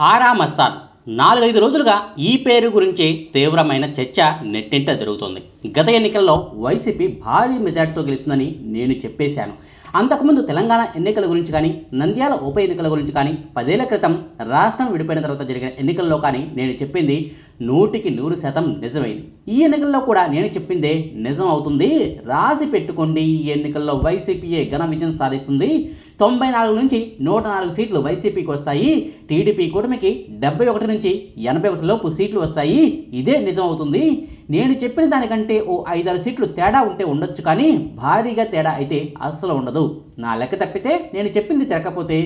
ఆరా మస్తాన్. నాలుగైదు రోజులుగా ఈ పేరు గురించి తీవ్రమైన చర్చ నెట్టింట జరుగుతోంది. గత ఎన్నికల్లో వైసీపీ భారీ మెజార్టీతో గెలుస్తుందని నేను చెప్పేశాను. అంతకుముందు తెలంగాణ ఎన్నికల గురించి కానీ నంద్యాల ఉప ఎన్నికల గురించి కానీ పదేళ్ళ క్రితం రాష్ట్రం విడిపోయిన తర్వాత జరిగిన ఎన్నికల్లో కానీ నేను చెప్పింది నూటికి నూరు శాతం నిజమైంది. ఈ ఎన్నికల్లో కూడా నేను చెప్పిందే నిజం అవుతుంది. రాసి పెట్టుకోండి ఈ ఎన్నికల్లో వైసీపీయే ఘన విజయం సాధిస్తుంది. తొంభై నాలుగు నుంచి నూట నాలుగు సీట్లు వైసీపీకి వస్తాయి. టీడీపీ కూటమికి డెబ్బై ఒకటి నుంచి ఎనభై ఒకటి లోపు సీట్లు వస్తాయి. ఇదే నిజం అవుతుంది నేను చెప్పిన దానికంటే ఓ ఐదారు సీట్లు తేడా ఉంటే ఉండొచ్చు కానీ భారీగా తేడా అయితే అస్సలు ఉండదు. నా లెక్క తప్పితే నేను చెప్పింది జరగకపోతే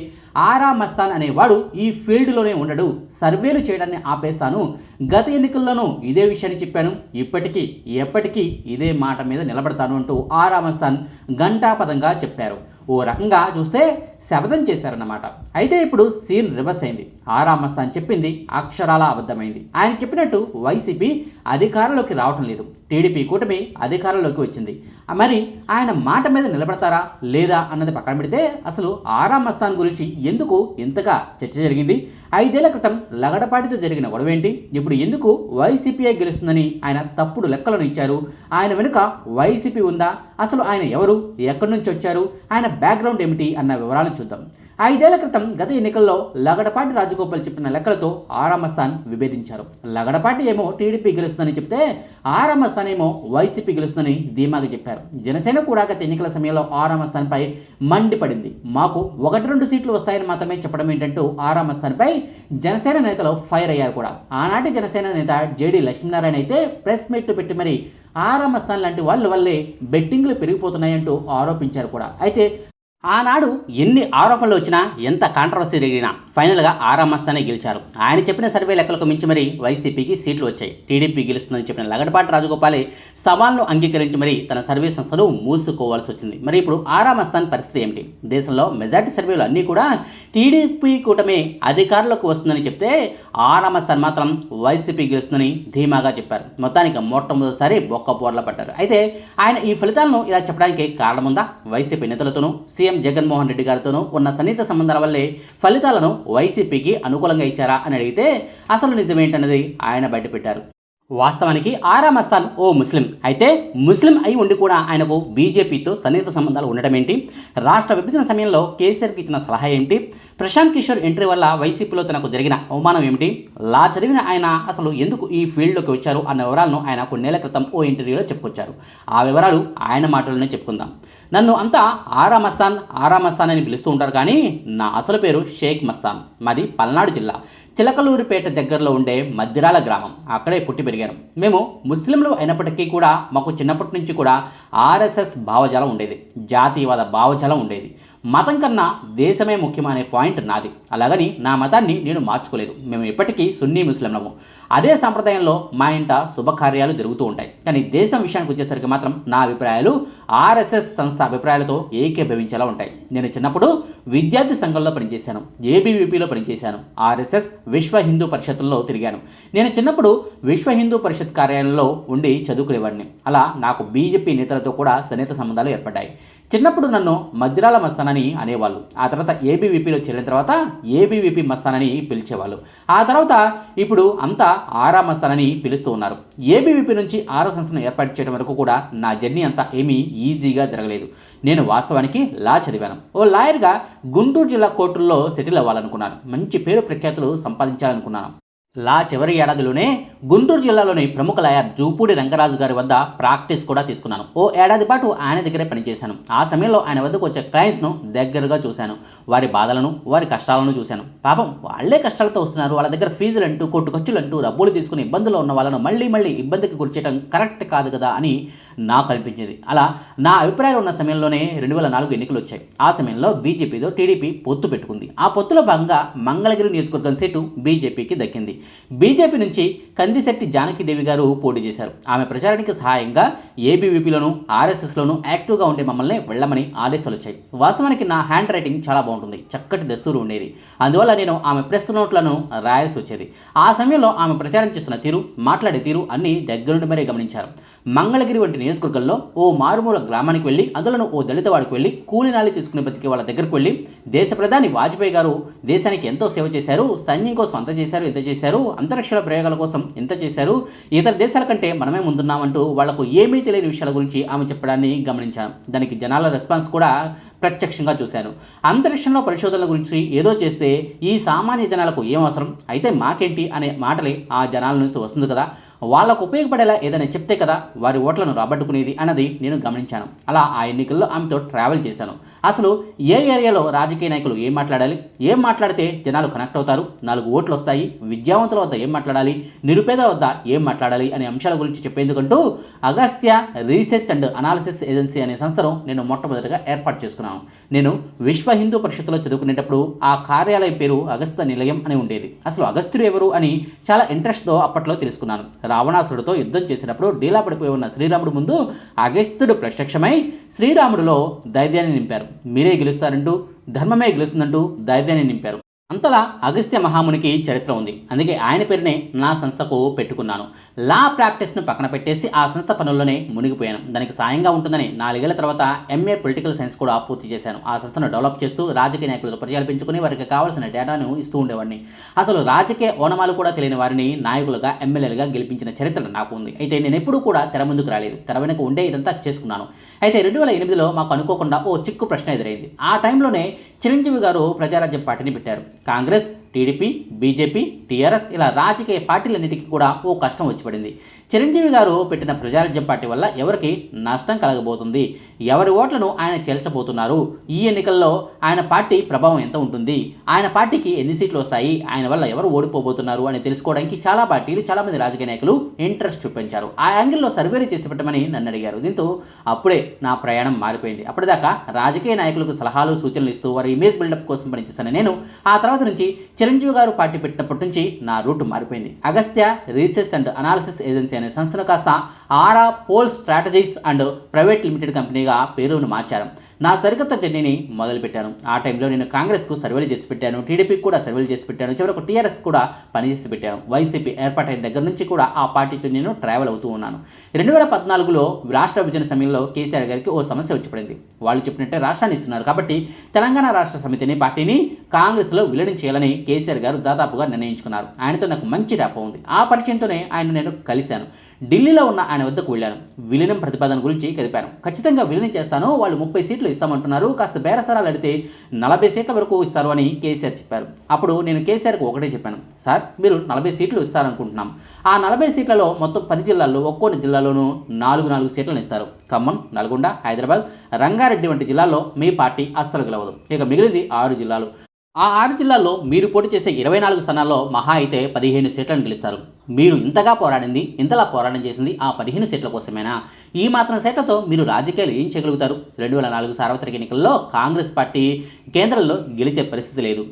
ఆరా మస్తాన్ అనేవాడు ఈ ఫీల్డ్లోనే ఉండడు. సర్వేలు చేయడాన్ని ఆపేస్తాను. గత ఎన్నికల్లోనూ ఇదే విషయాన్ని చెప్పాను. ఇప్పటికీ ఎప్పటికీ ఇదే మాట మీద నిలబడతాను అంటూ ఆరా మస్తాన్ ఘంటాపదంగా చెప్పారు. ఓ రకంగా చూస్తే శపథం చేశారన్నమాట. అయితే ఇప్పుడు సీన్ రివర్స్ అయింది. ఆరామస్తాన్ చెప్పింది అక్షరాల అబద్ధమైంది. ఆయన చెప్పినట్టు వైసీపీ అధికారంలోకి రావటం లేదు. టీడీపీ కూటమి అధికారంలోకి వచ్చింది. మరి ఆయన మాట మీద నిలబడతారా లేదా అన్నది పక్కన పెడితే అసలు ఆరామస్తాన్ గురించి ఎందుకు ఇంతగా చర్చ జరిగింది? ఐదేళ్ళ క్రితం లగడపాటితో జరిగిన గొడవేంటి? ఇప్పుడు ఎందుకు వైసీపీఐ గెలుస్తుందని ఆయన తప్పుడు లెక్కలను ఇచ్చారు. ఆయన వెనుక వైసీపీ ఉందా? అసలు ఆయన ఎవరు? ఎక్కడి నుంచి వచ్చారు? ఆయన బ్యాక్గ్రౌండ్ ఏమిటి? అన్న వివరాలు వివరాలను చూద్దాం. ఐదేళ్ళ క్రితం గత ఎన్నికల్లో లగడపాటి రాజగోపాల్ చెప్పిన లెక్కలతో ఆరామస్థాన్ విభేదించారు. లగడపాటి ఏమో టీడీపీ గెలుస్తుందని చెప్తే ఆరామస్థాన్ ఏమో వైసీపీ గెలుస్తుందని ధీమాగా చెప్పారు. జనసేన కూడా గత ఎన్నికల సమయంలో ఆరామస్థాన్పై మండిపడింది. మాకు ఒకటి రెండు సీట్లు వస్తాయని మాత్రమే చెప్పడం ఏంటంటూ ఆరామస్థాన్పై జనసేన నేతలు ఫైర్ అయ్యారు కూడా. ఆనాటి జనసేన నేత జేడీ లక్ష్మీనారాయణ అయితే ప్రెస్ మీట్ పెట్టి మరి ఆరామస్థాన్ లాంటి వాళ్ళ వల్లే బెట్టింగ్లు పెరిగిపోతున్నాయంటూ ఆరోపించారు కూడా. అయితే ఆనాడు ఎన్ని ఆరోపణలు వచ్చినా ఎంత కాంట్రవర్సీ జరిగినా ఫైనల్గా ఆరామస్తానే గెలిచారు. ఆయన చెప్పిన సర్వే లెక్కలకు మించి మరి వైసీపీకి సీట్లు వచ్చాయి. టీడీపీ గెలుస్తుందని చెప్పిన లగడపాటి రాజగోపాలే సవాల్ను అంగీకరించి మరి తన సర్వే సంస్థలు మూసుకోవాల్సి వచ్చింది. మరి ఇప్పుడు ఆరామస్తాన్ పరిస్థితి ఏమిటి? దేశంలో మెజార్టీ సర్వేలు అన్నీ కూడా టీడీపీ కూటమి అధికారంలోకి వస్తుందని చెప్తే ఆరామస్తాన్ మాత్రం వైసీపీ గెలుస్తుందని ధీమాగా చెప్పారు. మొత్తానికి మొట్టమొదటిసారి బొక్క పోర్ల పడ్డారు. అయితే ఆయన ఈ ఫలితాలను ఇలా చెప్పడానికి కారణముందా? వైసీపీ నేతలతోనూ సీఎం జగన్మోహన్ రెడ్డి గారితోనూ ఉన్న సన్నిహిత సంబంధాల వల్లే ఫలితాలను వైసీపీకి అనుకూలంగా ఇచ్చారా అని అడిగితే అసలు నిజమేంటన్నది ఆయన బయటపెట్టారు. వాస్తవానికి ఆరా మస్తాన్ ఓ ముస్లిం. అయితే ముస్లిం అయి ఉండి కూడా ఆయనకు బీజేపీతో సన్నిహిత సంబంధాలు ఉండటం ఏంటి రాష్ట్ర విభజన సమయంలో కేసీఆర్కి ఇచ్చిన సలహా ఏంటి? ప్రశాంత్ కిషోర్ ఎంట్రీ వల్ల వైసీపీలో తనకు జరిగిన అవమానం ఏమిటి? లా చదివిన ఆయన అసలు ఎందుకు ఈ ఫీల్డ్లోకి వచ్చారు? అన్న వివరాలను ఆయన కొన్నేళ్ళ క్రితం ఓ ఇంటర్వ్యూలో చెప్పుకొచ్చారు. ఆ వివరాలు ఆయన మాటల్లోనే చెప్పుకుందాం. నన్ను అంతా ఆరా మస్తాన్ ఆరా మస్తాన్ అని పిలుస్తూ ఉంటారు కానీ నా అసలు పేరు షేక్ మస్తాన్. మాది పల్నాడు జిల్లా. చిలకలూరిపేట దగ్గరలో ఉండే మద్దిరాల గ్రామం. అక్కడే పుట్టి పెరిగాను. మేము ముస్లింలు అయినప్పటికీ కూడా మాకు చిన్నప్పటి నుంచి కూడా ఆర్ఎస్ఎస్ భావజాలం ఉండేది. జాతీయవాద భావజాలం ఉండేది. మతం కన్నా దేశమే ముఖ్యం అనే పాయింట్ నాది. అలాగని నా మతాన్ని నేను మార్చుకోలేదు. మేము ఇప్పటికీ సున్నీ ముస్లింలము. అదే సంప్రదాయంలో మా ఇంట శుభకార్యాలు జరుగుతూ ఉంటాయి. కానీ దేశం విషయానికి వచ్చేసరికి మాత్రం నా అభిప్రాయాలు ఆర్ఎస్ఎస్ సంస్థ అభిప్రాయాలతో ఏకీభవించేలా ఉంటాయి. నేను చిన్నప్పుడు విద్యార్థి సంఘంలో పనిచేశాను. ఏబీవీపీలో పనిచేశాను. ఆర్ఎస్ఎస్ విశ్వ హిందూ పరిషత్తుల్లో తిరిగాను. నేను చిన్నప్పుడు విశ్వ హిందూ పరిషత్ కార్యాలయంలో ఉండి చదువుకునేవాడిని. అలా నాకు బీజేపీ నేతలతో కూడా సన్నిహిత సంబంధాలు ఏర్పడ్డాయి. చిన్నప్పుడు నన్ను మద్దిరాల మస్తానని అనేవాళ్ళు. ఆ తర్వాత ఏబీవీపీలో చేరిన తర్వాత ఏబీవీపీ మస్తానని పిలిచేవాళ్ళు. ఆ తర్వాత ఇప్పుడు అంతా ఆరా మస్తానని పిలుస్తూ ఉన్నారు. ఏబీవీపీ నుంచి ఆరా సంస్థను ఏర్పాటు చేయడం వరకు కూడా నా జర్నీ అంతా ఏమీ ఈజీగా జరగలేదు. నేను వాస్తవానికి లా చదివాను. ఓ లాయర్గా గుంటూరు జిల్లా కోర్టుల్లో సెటిల్ అవ్వాలనుకున్నాను. మంచి పేరు ప్రఖ్యాతులు సంపాదించాలనుకున్నాను. లా చివరి ఏడాదిలోనే గుంటూరు జిల్లాలోని ప్రముఖ లాయర్ జూపూడి రంగరాజు గారి వద్ద ప్రాక్టీస్ కూడా తీసుకున్నాను. ఓ ఏడాది పాటు ఆయన దగ్గరే పనిచేశాను. ఆ సమయంలో ఆయన వద్దకు వచ్చే క్లయింట్స్ను దగ్గరగా చూశాను. వారి బాధలను వారి కష్టాలను చూశాను. పాపం వాళ్ళే కష్టాలతో వస్తున్నారు. వాళ్ళ దగ్గర ఫీజులు అంటూ కొట్టు ఖర్చులు అంటూ రబ్బులు తీసుకుని ఇబ్బందుల్లో ఉన్న వాళ్ళను మళ్ళీ మళ్ళీ ఇబ్బందికి గురిచేయడం కరెక్ట్ కాదు కదా అని నాకు అనిపించింది. అలా నా అభిప్రాయాలు ఉన్న సమయంలోనే రెండు వేల నాలుగు ఎన్నికలు వచ్చాయి. ఆ సమయంలో బీజేపీతో టీడీపీ పొత్తు పెట్టుకుంది. ఆ పొత్తులో భాగంగా మంగళగిరి నియోజకవర్గం సీటు బీజేపీకి దక్కింది. బీజేపీ నుంచి కందిశెట్టి జానకిదేవి గారు పోటీ చేశారు. ఆమె ప్రచారానికి సహాయంగా ఏబీవీపీలోను ఆర్ఎస్ఎస్లోను యాక్టివ్గా ఉండే మమ్మల్ని వెళ్ళమని ఆదేశాలు వచ్చాయి. వాస్తవానికి నా హ్యాండ్ రైటింగ్ చాలా బాగుంటుంది. చక్కటి దస్తూరు ఉండేది. అందువల్ల నేను ఆమె ప్రెస్ నోట్లను రాయాల్సి వచ్చేది. ఆ సమయంలో ఆమె ప్రచారం చేస్తున్న తీరు మాట్లాడే తీరు అన్నీ దగ్గరుండి మరీ గమనించారు. మంగళగిరి వంటి నియోజకవర్గంలో ఓ మారుమూల గ్రామానికి వెళ్ళి అందులోనూ ఓ దళితవాడికి వెళ్ళి కూలినాలి తీసుకునే బతికే వాళ్ళ దగ్గరికి వెళ్ళి దేశ ప్రధాని వాజ్పేయి గారు దేశానికి ఎంతో సేవ చేశారు సైన్యం కోసం అంత చేశారు ఇంత చేశారు అంతరిక్షల ప్రయోగాల కోసం ఎంత చేశారు. ఇతర దేశాల కంటే మనమే ముందున్నామంటూ వాళ్ళకు ఏమీ తెలియని విషయాల గురించి ఆమె చెప్పడాన్ని గమనించాను దానికి జనాల రెస్పాన్స్ కూడా ప్రత్యక్షంగా చూశాను అంతరిక్షంలో పరిశోధనల గురించి ఏదో చేస్తే ఈ సామాన్య జనాలకు ఏం అవసరం? అయితే మాకేంటి అనే మాటలే ఆ జనాల నుంచి వస్తుంది కదా. వాళ్ళకు ఉపయోగపడేలా ఏదైనా చెప్తే కదా వారి ఓట్లను రాబట్టుకునేది అన్నది నేను గమనించాను. అలా ఆ ఎన్నికల్లో ఆమెతో ట్రావెల్ చేశాను. అసలు ఏ ఏరియాలో రాజకీయ నాయకులు ఏం మాట్లాడాలి? ఏం మాట్లాడితే జనాలు కనెక్ట్ అవుతారు? నాలుగు ఓట్లు వస్తాయి విద్యావంతుల వద్ద ఏం మాట్లాడాలి? నిరుపేదల వద్ద ఏం మాట్లాడాలి అనే అంశాల గురించి చెప్పేందుకంటూ Agastya research and analysis agency అనే సంస్థను నేను మొట్టమొదటిగా ఏర్పాటు చేసుకున్నాను. నేను విశ్వ హిందూ పరిషత్తులో చదువుకునేటప్పుడు ఆ కార్యాలయం పేరు అగస్త్య నిలయం అని ఉండేది. అసలు అగస్త్యుడు ఎవరు అని చాలా ఇంట్రెస్ట్తో అప్పట్లో తెలుసుకున్నాను. రావణాసుడితో యుద్ధం చేసినప్పుడు డీలా పడిపోయి ఉన్న శ్రీరాముడు ముందు అగస్త్యుడు ప్రత్యక్షమై శ్రీరాముడిలో ధైర్యాన్ని నింపారు. మీరే గెలుస్తారంటూ ధర్మమే గెలుస్తుందంటూ ధైర్యాన్ని నింపారు. అంతలా అగస్త్య మహామునికి చరిత్ర ఉంది. అందుకే ఆయన పేరునే నా సంస్థకు పెట్టుకున్నాను. లా ప్రాక్టీస్ను పక్కన పెట్టేసి ఆ సంస్థ పనుల్లోనే మునిగిపోయాను. దానికి సాయంగా ఉంటుందని నాలుగేళ్ళ తర్వాత ఎంఏ పొలిటికల్ సైన్స్ కూడా పూర్తి చేశాను. ఆ సంస్థను డెవలప్ చేస్తూ రాజకీయ నాయకులతో పరిచయాలు పెంచుకుని వారికి కావాల్సిన డేటాను ఇస్తూ ఉండేవాడిని. అసలు రాజకీయ ఓనమాలు కూడా తెలియని వారిని నాయకులుగా ఎమ్మెల్యేలుగా గెలిపించిన చరిత్ర నాకు ఉంది. అయితే నేను ఎప్పుడూ కూడా తెర ముందుకు రాలేదు. తెర వెనుక ఉండే ఇదంతా చేసుకున్నాను. అయితే రెండు వేల ఎనిమిదిలో మాకు అనుకోకుండా ఓ చిక్కు ప్రశ్న ఎదురైంది. ఆ టైంలోనే చిరంజీవి గారు ప్రజారాజ్యం పార్టీని పెట్టారు. కాంగ్రెస్ టీడీపీ బీజేపీ టీఆర్ఎస్ ఇలా రాజకీయ పార్టీలన్నిటికీ కూడా ఓ కష్టం వచ్చి పడింది. చిరంజీవి గారు పెట్టిన ప్రజారాజ్యం పార్టీ వల్ల ఎవరికి నష్టం కలగబోతుంది? ఎవరి ఓట్లను ఆయన చేల్చబోతున్నారు? ఈ ఎన్నికల్లో ఆయన పార్టీ ప్రభావం ఎంత ఉంటుంది? ఆయన పార్టీకి ఎన్ని సీట్లు వస్తాయి? ఆయన వల్ల ఎవరు ఓడిపోబోతున్నారు అని తెలుసుకోవడానికి చాలా పార్టీలు చాలామంది రాజకీయ నాయకులు ఇంట్రెస్ట్ చూపించారు. ఆ యాంగిల్లో సర్వేలు చేసి పెట్టమని నన్ను అడిగారు. దీంతో అప్పుడే నా ప్రయాణం మారిపోయింది. అప్పటిదాకా రాజకీయ నాయకులకు సలహాలు సూచనలు ఇస్తూ వారి ఇమేజ్ బిల్డప్ కోసం పనిచేశాను. నేను ఆ తర్వాత నుంచి చిరంజీవి గారు పార్టీ పెట్టినప్పటి నుంచి నా రూట్ మారిపోయింది. Agastya research and analysis agency అనే సంస్థను కాస్త Aaraa poll strategies and private limited కంపెనీగా పేరును మార్చారు. నా సరికొత్త జర్నీని మొదలుపెట్టాను. ఆ టైంలో నేను కాంగ్రెస్కు సర్వేలు చేసి పెట్టాను. టీడీపీకి కూడా సర్వేలు చేసి పెట్టాను. చివరకు టీఆర్ఎస్ కూడా పనిచేసి పెట్టాను. వైసీపీ ఏర్పాటైన దగ్గర నుంచి కూడా ఆ పార్టీతో నేను ట్రావెల్ అవుతూ ఉన్నాను. రెండు వేల పద్నాలుగులో రాష్ట్ర విభజన సమయంలో కేసీఆర్ గారికి ఓ సమస్య వచ్చి పడింది వాళ్ళు చెప్పినట్టే రాష్ట్రాన్ని ఇస్తున్నారు. కాబట్టి తెలంగాణ రాష్ట్ర సమితిని పార్టీని కాంగ్రెస్లో విలీనం చేయాలని కేసీఆర్ గారు దాదాపుగా నిర్ణయించుకున్నారు. ఆయనతో నాకు మంచి ర్యాప్ ఉంది. ఆ పరిచయంతోనే ఆయన నేను కలిశాను. ఢిల్లీలో ఉన్న ఆయన వద్దకు వెళ్ళాను. విలీనం ప్రతిపాదన గురించి కదిపాను ఖచ్చితంగా విలీనం చేస్తాను. వాళ్ళు ముప్పై సీట్లు ఇస్తామంటున్నారు. కాస్త బేరసరాలు అడితే నలభై సీట్ల వరకు ఇస్తారు అని కేసీఆర్ చెప్పారు. అప్పుడు నేను కేసీఆర్కి ఒకటే చెప్పాను. సార్ మీరు నలభై సీట్లు ఇస్తారనుకుంటున్నాం. ఆ నలభై సీట్లలో మొత్తం పది జిల్లాల్లో ఒక్కో జిల్లాలోనూ నాలుగు నాలుగు సీట్లను ఇస్తారు. ఖమ్మం నల్గొండ హైదరాబాద్ రంగారెడ్డి వంటి జిల్లాల్లో మీ పార్టీ అస్సలు గెలవదు. ఇక మిగిలింది ఆరు జిల్లాలు. ఆ ఆరు జిల్లాల్లో మీరు పోటీ చేసే ఇరవై నాలుగు స్థానాల్లో మహా అయితే పదిహేను సీట్లను గెలుస్తారు. మీరు ఇంతగా పోరాడింది ఇంతలా పోరాటం చేసింది ఆ పదిహేను సీట్ల కోసమేనా? ఈ మాత్రం సీట్లతో మీరు రాజకీయాలు ఏం చేయగలుగుతారు? రెండు వేల నాలుగు సార్వత్రిక ఎన్నికల్లో కాంగ్రెస్ పార్టీ కేంద్రంలో గెలిచే పరిస్థితి లేదు.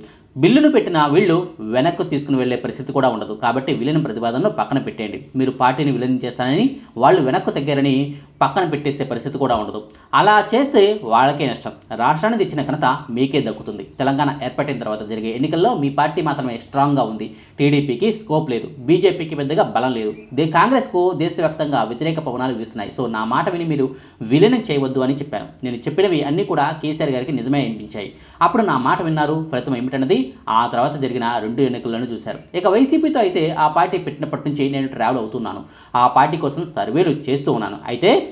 బిల్లును పెట్టిన వీళ్ళు వెనక్కు తీసుకుని వెళ్ళే పరిస్థితి కూడా ఉండదు. కాబట్టి విలీన ప్రతిపాదనను పక్కన పెట్టేయండి. మీరు పార్టీని విలీనం చేస్తానని వాళ్ళు వెనక్కు తగ్గారని పక్కన పెట్టేసే పరిస్థితి కూడా ఉండదు. అలా చేస్తే వాళ్ళకే నష్టం. రాష్ట్రానికి ఇచ్చిన ఘనత మీకే దక్కుతుంది. తెలంగాణ ఏర్పడిన తర్వాత జరిగే ఎన్నికల్లో మీ పార్టీ మాత్రమే స్ట్రాంగ్గా ఉంది. టీడీపీకి స్కోప్ లేదు. బీజేపీకి పెద్దగా బలం లేదు. దే కాంగ్రెస్కు దేశవ్యాప్తంగా వ్యతిరేక పవనాలు వీస్తున్నాయి. సో నా మాట విని మీరు విలీనం చేయవద్దు అని చెప్పాను. నేను చెప్పినవి అన్నీ కూడా కేసీఆర్ గారికి నిజమే అనిపించాయి. అప్పుడు నా మాట విన్నారు. ఫలితం ఏమిటన్నది ఆ తర్వాత జరిగిన రెండు ఎన్నికలను చూశారు. ఇక వైసీపీతో అయితే ఆ పార్టీ పెట్టినప్పటి నుంచి నేను ట్రావెల్ అవుతున్నాను. ఆ పార్టీ కోసం సర్వేలు చేస్తూ ఉన్నాను. అయితే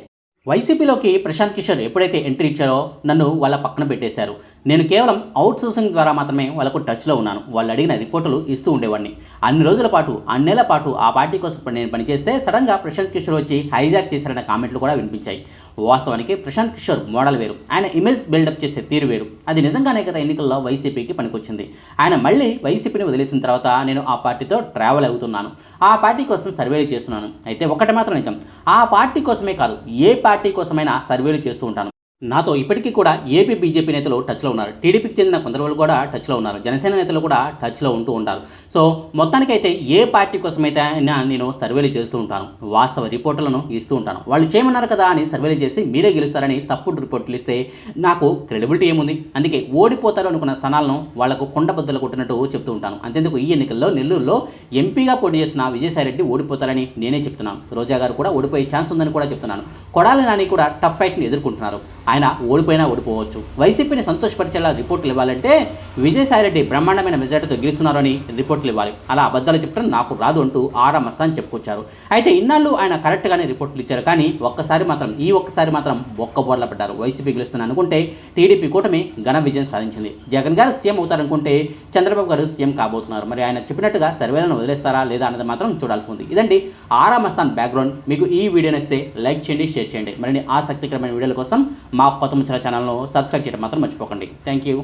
వైసీపీలోకి ప్రశాంత్ కిషోర్ ఎప్పుడైతే ఎంట్రీ ఇచ్చారో నన్ను వాళ్ళ పక్కన పెట్టేశారు. నేను కేవలం అవుట్ సోర్సింగ్ ద్వారా మాత్రమే వాళ్ళకు టచ్లో ఉన్నాను. వాళ్ళు అడిగిన రిపోర్టులు ఇస్తూ ఉండేవాడిని. అన్ని రోజుల పాటు అన్నేళ్ళ పాటు ఆ పార్టీ కోసం నేను పనిచేస్తే సడన్గా ప్రశాంత్ కిషోర్ వచ్చి హైజాక్ చేశారన్న కామెంట్లు కూడా వినిపించాయి. వాస్తవానికి ప్రశాంత్ కిషోర్ మోడల్ వేరు. ఆయన ఇమేజ్ బిల్డప్ చేసే తీరు వేరు. అది నిజంగానే గత ఎన్నికల్లో వైసీపీకి పనికొచ్చింది. ఆయన మళ్ళీ వైసీపీని వదిలేసిన తర్వాత నేను ఆ పార్టీతో ట్రావెల్ అవుతున్నాను. ఆ పార్టీ కోసం సర్వేలు చేస్తున్నాను. అయితే ఒకటి మాత్రం నిజం. ఆ పార్టీ కోసమే కాదు ఏ పార్టీ కోసమైనా సర్వేలు చేస్తూ ఉంటాను. నాతో ఇప్పటికీ కూడా ఏపీ బీజేపీ నేతలు టచ్లో ఉన్నారు. టీడీపీకి చెందిన కొందరు వాళ్ళు కూడా టచ్లో ఉన్నారు. జనసేన నేతలు కూడా టచ్లో ఉంటూ ఉంటారు. సో మొత్తానికైతే ఏ పార్టీ కోసమైతే అయినా నేను సర్వేలు చేస్తూ ఉంటాను. వాస్తవ రిపోర్టులను ఇస్తూ ఉంటాను. వాళ్ళు చేయమన్నారు కదా అని సర్వేలు చేసి మీరే గెలుస్తారని తప్పుడు రిపోర్టులు ఇస్తే నాకు క్రెడిబిలిటీ ఏముంది? అందుకే ఓడిపోతారు అనుకున్న స్థానాలను వాళ్ళకు కొండబద్దలు కొట్టినట్టు చెప్తూ ఉంటాను. అంతేందుకు ఈ ఎన్నికల్లో నెల్లూరులో ఎంపీగా పోటీ చేసిన విజయసాయిరెడ్డి ఓడిపోతారని నేనే చెప్తున్నాను. రోజా గారు కూడా ఓడిపోయే ఛాన్స్ ఉందని కూడా చెప్తున్నాను. కొడాలి నాని కూడా టఫ్ ఫైట్ని ఎదుర్కొంటున్నారు. ఆయన ఓడిపోయినా ఓడిపోవచ్చు. వైసీపీని సంతోషపరిచేలా రిపోర్టులు ఇవ్వాలంటే విజయసాయిరెడ్డి బ్రహ్మాండమైన మెజార్టీతో గెలుస్తున్నారని రిపోర్టులు ఇవ్వాలి. అలా అబద్ధాలు చెప్పడం నాకు రాదు అంటూ ఆరా మస్తాన్ చెప్పుకొచ్చారు. అయితే ఇన్నాళ్ళు ఆయన కరెక్ట్గానే రిపోర్టులు ఇచ్చారు కానీ ఒక్కసారి మాత్రం ఈ ఒక్కసారి మాత్రం ఒక్క బోర్ల పడ్డారు. వైసీపీ గెలుస్తుంది అనుకుంటే టీడీపీ కూటమి ఘన విజయం సాధించింది. జగన్ గారు సీఎం అవుతారనుకుంటే చంద్రబాబు గారు సీఎం కాబోతున్నారు. మరి ఆయన చెప్పినట్టుగా సర్వేలను వదిలేస్తారా లేదా అన్నది మాత్రం చూడాల్సి ఉంది. ఇదండి ఆరా మస్తాన్ బ్యాక్గ్రౌండ్. మీకు ఈ వీడియో నచ్చితే లైక్ చేయండి షేర్ చేయండి. మరిన్ని ఆసక్తికరమైన వీడియోల కోసం మా కొత్త ముచ్చల ఛానల్ను సబ్స్క్రైబ్ చేయడం మాత్రం మర్చిపోకండి. Thank you.